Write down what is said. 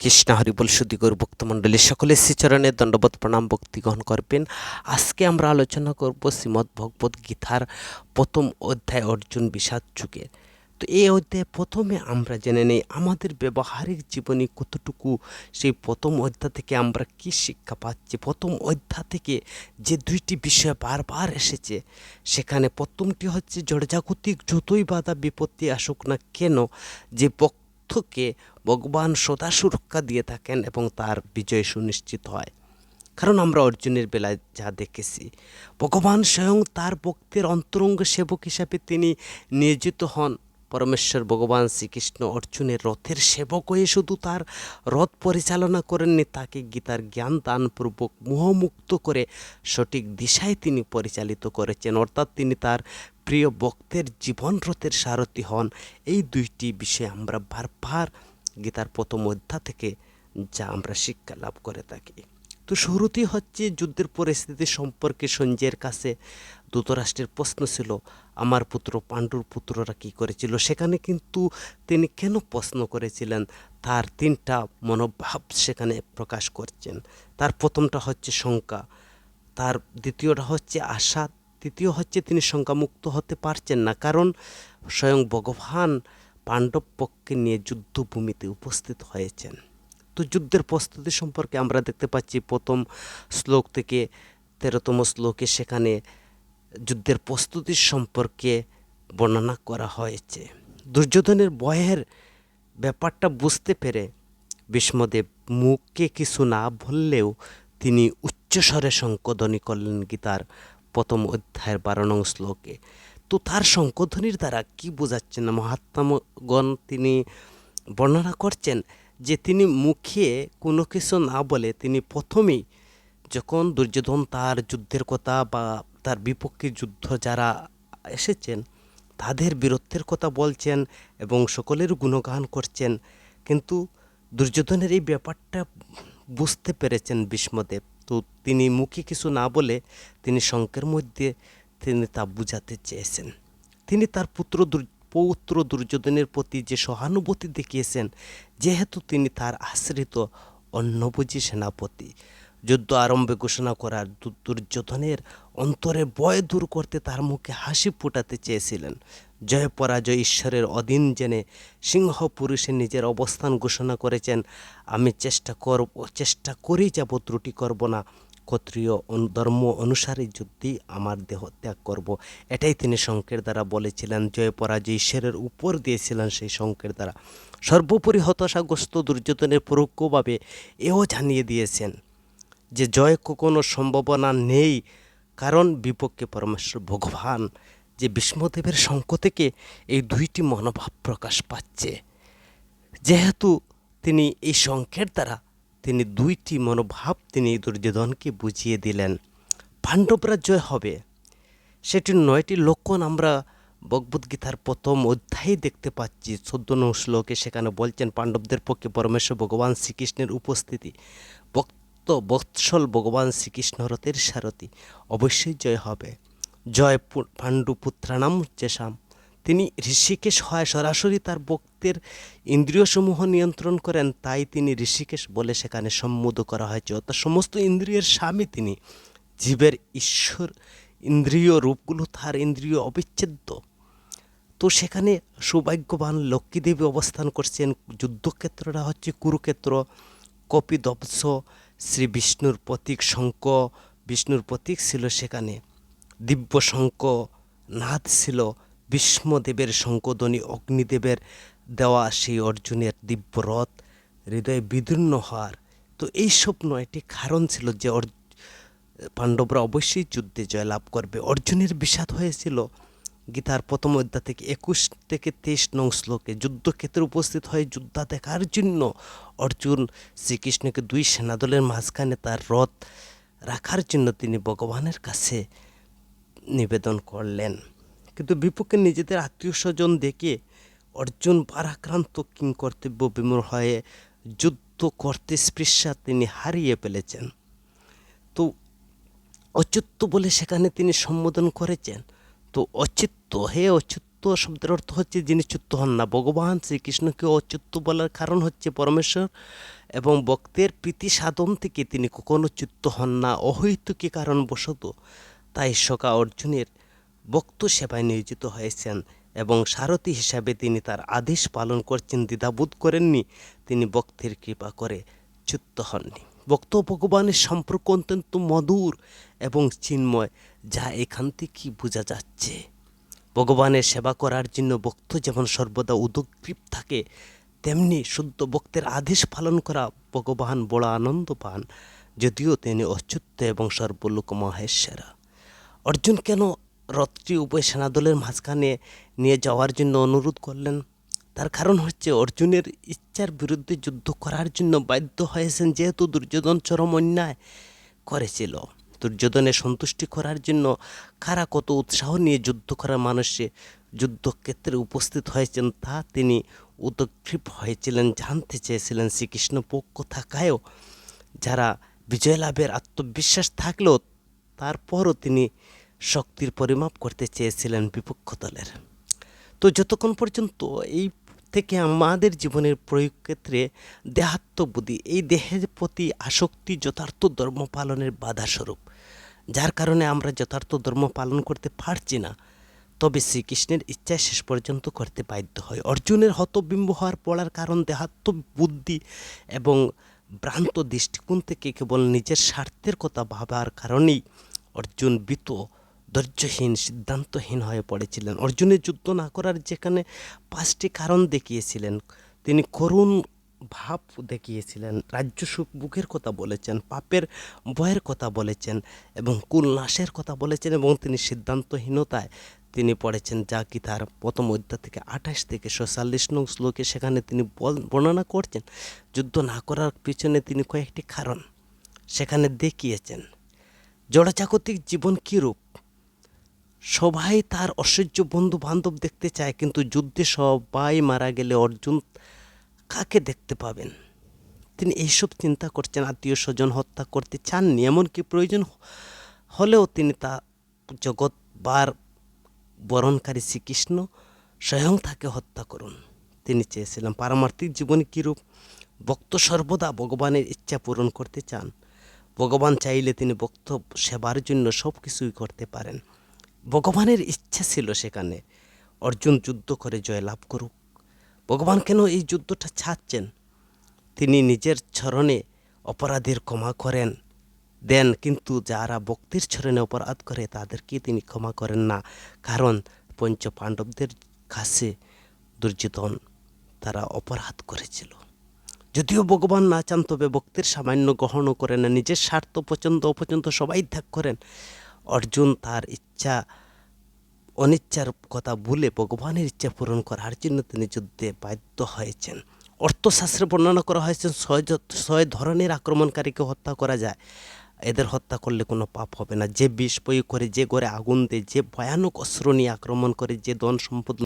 কৃষ্ণ হরিবল শুদ্ধিগর ভক্তমণ্ডলী সকলে শ্রীচরণে দণ্ডবোধ প্রণাম, ভক্তি গ্রহণ করবেন। আজকে আমরা আলোচনা করব শ্রীমদ্ ভগবত গীতার প্রথম অধ্যায় অর্জুন বিষাদ যুগের তো এই অধ্যায়ে প্রথমে আমরা জেনে নেই, আমাদের ব্যবহারিক জীবনে কতটুকু সেই প্রথম অধ্যায় থেকে আমরা কি শিক্ষা পাচ্ছি? প্রথম অধ্যায় থেকে যে দুইটি বিষয় বারবার এসেছে, সেখানে প্রথমটি হচ্ছে, জড়জাগতিক যতই বাধা বিপত্তি আসুক না কেন, যে পক্ষকে ভগবান সদা সুরক্ষা দিয়ে থাকেন এবং তার বিজয় সুনিশ্চিত হয়। কারণ আমরা অর্জুনের বেলায় যা দেখেছি, ভগবান স্বয়ং তার ভক্তের অন্তরঙ্গ সেবক হিসাবে তিনি নিয়োজিত হন। পরমেশ্বর ভগবান শ্রীকৃষ্ণ অর্জুনের রথের সেবক হয়ে শুধু তার রথ পরিচালনা করেননি, তাকে গীতার জ্ঞান দানপূর্বক মোহমুক্ত করে সঠিক দিশায় তিনি পরিচালিত করেছেন। অর্থাৎ তিনি তার প্রিয় ভক্তের জীবন রথের সারথি হন। এই দুইটি বিষয়ে আমরা বারবার গীতার প্রথম অধ্যায় থেকে যা আমরা শিক্ষা লাভ করে থাকি। তো শুরুতেই হচ্ছে যুদ্ধের পরিস্থিতি সম্পর্কে সঞ্জয়ের কাছে ধৃতরাষ্ট্রের প্রশ্ন ছিল, আমার পুত্র পাণ্ডুর পুত্ররা কী করেছিল? সেখানে কিন্তু তিনি কেন প্রশ্ন করেছিলেন? তার তিনটা মনোভাব সেখানে প্রকাশ করছেন। তার প্রথমটা হচ্ছে শঙ্কা, তার দ্বিতীয়টা হচ্ছে আশা, তৃতীয় হচ্ছে তিনি শঙ্কামুক্ত হতে পারছেন না। কারণ স্বয়ং ভগবান পাণ্ডব পক্ষে নিয়ে যুদ্ধভূমিতে উপস্থিত হয়েছেন। তো যুদ্ধের প্রস্তুতি সম্পর্কে আমরা দেখতে পাচ্ছি, প্রথম শ্লোক থেকে তেরোতম শ্লোকে সেখানে যুদ্ধের প্রস্তুতি সম্পর্কে বর্ণনা করা হয়েছে। দুর্যোধনের বয়ের ব্যাপারটা বুঝতে পেরে ভীষ্মদেব মুখকে কিছু না বললেও তিনি উচ্চস্বরে শঙ্কধ্বনি করলেন গীতার প্রথম অধ্যায়ের বারো নং শ্লোকে। তো তার শঙ্কধ্বনির দ্বারা কি বোঝাচ্ছেন মহাত্মাগণ তিনি বর্ণনা করছেন যে তিনি মুখে কোনো কিছু না বলে তিনি প্রথমেই যখন দুর্যোধন তার যুদ্ধের কথা বা তার বিপক্ষে যুদ্ধ যারা এসেছেন, তাদের বীরত্বের কথা বলছেন এবং সকলের গুণগান করছেন। কিন্তু দুর্যোধনের এই ব্যাপারটা বুঝতে পেরেছেন ভীষ্মদেব। তো তিনি মুখে কিছু না বলে তিনি শঙ্কের মধ্যে তিনি তা বুঝাতে চেয়েছেন। তিনি তার পুত্র পৌত্র দুর্যোধনের প্রতি যে সহানুভূতি দেখিয়েছেন, যেহেতু তিনি তার আশ্রিত অন্নভোজী সেনাপতি, যুদ্ধ আরম্ভে ঘোষণা করার দুর্যোধনের অন্তরে ভয় দূর করতে তার মুখে হাসি ফোটাতে চেয়েছিলেন। জয় পরাজয় ঈশ্বরের অধীন জেনে সিংহ পুরুষে নিজের অবস্থান ঘোষণা করেছেন, আমি চেষ্টা করব, চেষ্টা করেই যাব, ত্রুটি করব না। ক্ষত্রিয় ধর্ম অনুসারে যুদ্ধেই আমার দেহ ত্যাগ করব। এটাই তিনি শঙ্কের দ্বারা বলেছিলেন জয় পরাজয় ঈশ্বরের উপর দিয়েছিলেন সেই শঙ্কের দ্বারা। সর্বোপরি হতাশাগ্রস্ত দুর্যোধনের পরোক্ষভাবে এও জানিয়ে দিয়েছেন যে জয় কখনো সম্ভাবনা নেই, কারণ বিপক্ষে পরমেশ্বর ভগবান যে বিষ্ণুদেবের শঙ্ক থেকে এই দুইটি মনোভাব প্রকাশ পাচ্ছে। যেহেতু তিনি এই শঙ্কের দ্বারা তিনি দুইটি মনোভাব তিনি দুর্যোধনকে বুঝিয়ে দিলেন। পাণ্ডবরা জয় হবে। সেটির নয়টি লক্ষণ আমরা ভগবদ্গীতার প্রথম অধ্যায়ে দেখতে পাচ্ছি। চোদ্দ নং শ্লোকে সেখানে বলছেন, পাণ্ডবদের পক্ষে পরমেশ্বর ভগবান শ্রীকৃষ্ণের উপস্থিতি, ভক্ত বৎসল ভগবান শ্রীকৃষ্ণ রথের সারথি, অবশ্যই জয় হবে। জয় পাণ্ডু পুত্রানাম যেসাম তিনি ঋষিকেশ হয় সরাসরি তার ভক্তের ইন্দ্রিয়সমূহ নিয়ন্ত্রণ করেন, তাই তিনি ঋষিকেশ বলে সেখানে সম্মোদ করা হয়েছে। অর্থাৎ সমস্ত ইন্দ্রিয়ের স্বামী তিনি। জীবের ঈশ্বর ইন্দ্রিয় রূপগুলো তার ইন্দ্রিয় অবিচ্ছেদ্য। তো সেখানে সৌভাগ্যবান লক্ষ্মীদেবী অবস্থান করছেন। যুদ্ধক্ষেত্রটা হচ্ছে কুরুক্ষেত্র কপিদবস শ্রী বিষ্ণুর প্রতীক শঙ্খ। বিষ্ণুর প্রতীক ছিল সেখানে। দিব্য শঙ্খ নাদ ছিল। ভীষ্মদেবের শঙ্কধ্বনি অগ্নিদেবের দেওয়া সেই অর্জুনের দিব্য রথ, হৃদয়ে বিদীর্ণ হওয়ার তো এইসব নয়টি কারণ ছিল যে পাণ্ডবরা অবশ্যই যুদ্ধে জয়লাভ করবে। অর্জুনের বিষাদ হয়েছিল গীতার প্রথম অধ্যায় থেকে একুশ থেকে তেইশ নং শ্লোকে। যুদ্ধক্ষেত্রে উপস্থিত হয়ে যুদ্ধ দেখার জন্য অর্জুন শ্রীকৃষ্ণকে দুই সেনাদলের মাঝখানে তার রথ রাখার জন্য তিনি ভগবানের কাছে নিবেদন করলেন। কিন্তু বিপক্ষে নিজেদের আত্মীয় স্বজন দেখে অর্জুন পারাক্রান্ত কিং কর্তব্য বিমূর হয়ে যুদ্ধ করতে স্পৃশ্যা তিনি হারিয়ে ফেলেছেন। তো অচ্যুত বলে সেখানে তিনি সম্বোধন করেছেন। তো অচ্যুত হে অচ্যুত শব্দের অর্থ হচ্ছে যিনি চ্যুত হন না। ভগবান শ্রীকৃষ্ণকে অচ্যুত বলার কারণ হচ্ছে পরমেশ্বর এবং ভক্তের প্রীতি সাধন থেকে তিনি কখনো চ্যুত হন না। অহৈতুকী কারণবশত তাই সকা অর্জুনের বক্ত সেবায় নিয়োজিত হয়েছেন এবং সারথী হিসাবে তিনি তার আদেশ পালন করছেন, দ্বিধাবোধ করেননি। তিনি ভক্তের কৃপা করে চ্যুত হননি। ভক্ত ভগবানের সম্পর্ক অত্যন্ত মধুর এবং চিন্ময়। যা এখান থেকে বোঝা যাচ্ছে, ভগবানের সেবা করার জন্য ভক্ত যেমন সর্বদা উদগ্রীব থাকে, তেমনি শুদ্ধ ভক্তের আদেশ পালন করা ভগবান বড় আনন্দ পান যদিও তিনি অচ্যুত এবং সর্বলোক মহেশ্বরা অর্জুন কেন রথটি উভয় সেনাদলের মাঝখানে নিয়ে যাওয়ার জন্য অনুরোধ করলেন। তার কারণ হচ্ছে অর্জুনের ইচ্ছার বিরুদ্ধে যুদ্ধ করার জন্য বাধ্য হয়েছেন যেহেতু দুর্যোধন চরম অন্যায় করেছিল। দুর্যোধনের সন্তুষ্টি করার জন্য কারা কত উৎসাহ নিয়ে যুদ্ধ করার মানুষে যুদ্ধক্ষেত্রে উপস্থিত হয়েছেন তা তিনি উদগ্রীব হয়েছিলেন, জানতে চেয়েছিলেন শ্রীকৃষ্ণ পক্ষ থাকায়ও। যারা বিজয় লাভের আত্মবিশ্বাস থাকলেও তারপরও তিনি শক্তির পরিমাপ করতে চেয়েছিলেন বিপক্ষ দলের। তো যতক্ষণ পর্যন্ত এই থেকে আমাদের জীবনের প্রয়োগ ক্ষেত্রে দেহাত্মবুদ্ধি এই দেহের প্রতি আসক্তি যথার্থ ধর্ম পালনের বাধাস্বরূপ যার কারণে আমরা যথার্থ ধর্ম পালন করতে পারছি না, তবে শ্রীকৃষ্ণের ইচ্ছায় শেষ পর্যন্ত করতে বাধ্য হয়। অর্জুনের হতবিম্ব হওয়ার পড়ার কারণ দেহাত্ম বুদ্ধি এবং ভ্রান্ত দৃষ্টিকোণ থেকে কেবল নিজের স্বার্থের কথা ভাবার কারণেই অর্জুন বিত ধৈর্যহীন, সিদ্ধান্তহীন হয়ে পড়েছিলেন। অর্জুনের যুদ্ধ না করার যেখানে পাঁচটি কারণ দেখিয়েছিলেন, তিনি করুণ ভাব দেখিয়েছিলেন, রাজ্য সুখ বুকের কথা বলেছেন, পাপের ভয়ের কথা বলেছেন এবং কুল নাশের কথা বলেছেন এবং তিনি সিদ্ধান্তহীনতায় তিনি পড়েছেন। যা কি তার প্রথম অধ্যায় থেকে আঠাশ থেকে ছয়চল্লিশ নং শ্লোকে সেখানে তিনি বর্ণনা করছেন, যুদ্ধ না করার পিছনে তিনি কয়েকটি কারণ সেখানে দেখিয়েছেন। জড়জাগতিক জীবন কীরূপ সবাই তার অসহ্য বন্ধু বান্ধব দেখতে চায়, কিন্তু যুদ্ধে সবাই মারা গেলে অর্জুন কাকে দেখতে পাবেন? তিনি এইসব চিন্তা করছেন আত্মীয় স্বজন হত্যা করতে চাননি, এমনকি প্রয়োজন হলেও তিনি তা জগৎ বার বরণকারী শ্রীকৃষ্ণ স্বয়ং তাকে হত্যা করুন। তিনি চেয়েছিলেন পারমার্থিক জীবনে কীরূপ ভক্ত সর্বদা ভগবানের ইচ্ছা পূরণ করতে চান। ভগবান চাইলে তিনি ভক্ত সেবার জন্য সব কিছুই করতে পারেন। ভগবানের ইচ্ছা ছিল সেখানে। অর্জুন যুদ্ধ করে জয়লাভ করুক। ভগবান কেন এই যুদ্ধটা ছাড়ছেন? তিনি নিজের চরণে অপরাধীর ক্ষমা করেন। দেন কিন্তু যারা ভক্তির চরণে অপরাধ করে, তাদেরকে তিনি ক্ষমা করেন না। কারণ পঞ্চ পাণ্ডবদের কাছে দুর্যোধন তারা অপরাধ করেছিল। যদিও ভগবান না চান, তবে ভক্তির সামান্য গ্রহণও করেন না। নিজের স্বার্থ, পছন্দ, অপছন্দ সবাই ত্যাগ করেন। অর্জুন তার ইচ্ছা, অনিচ্ছার কথা ভুলে ভগবানের ইচ্ছা পূরণ করার জন্য তিনি যুদ্ধে বাধ্য হয়েছেন। অর্থশাস্ত্রে বর্ণনা করা হয়েছে, ছয় ছয় ধরনের আক্রমণকারীকে হত্যা করা যায়। এদের হত্যা করলে কোনো পাপ হবে না। যে বিষ প্রয়োগ করে, যে ঘরে আগুন দেয়, যে ভয়ানক অস্ত্র নিয়ে আক্রমণ করে, যে ধন সম্পদ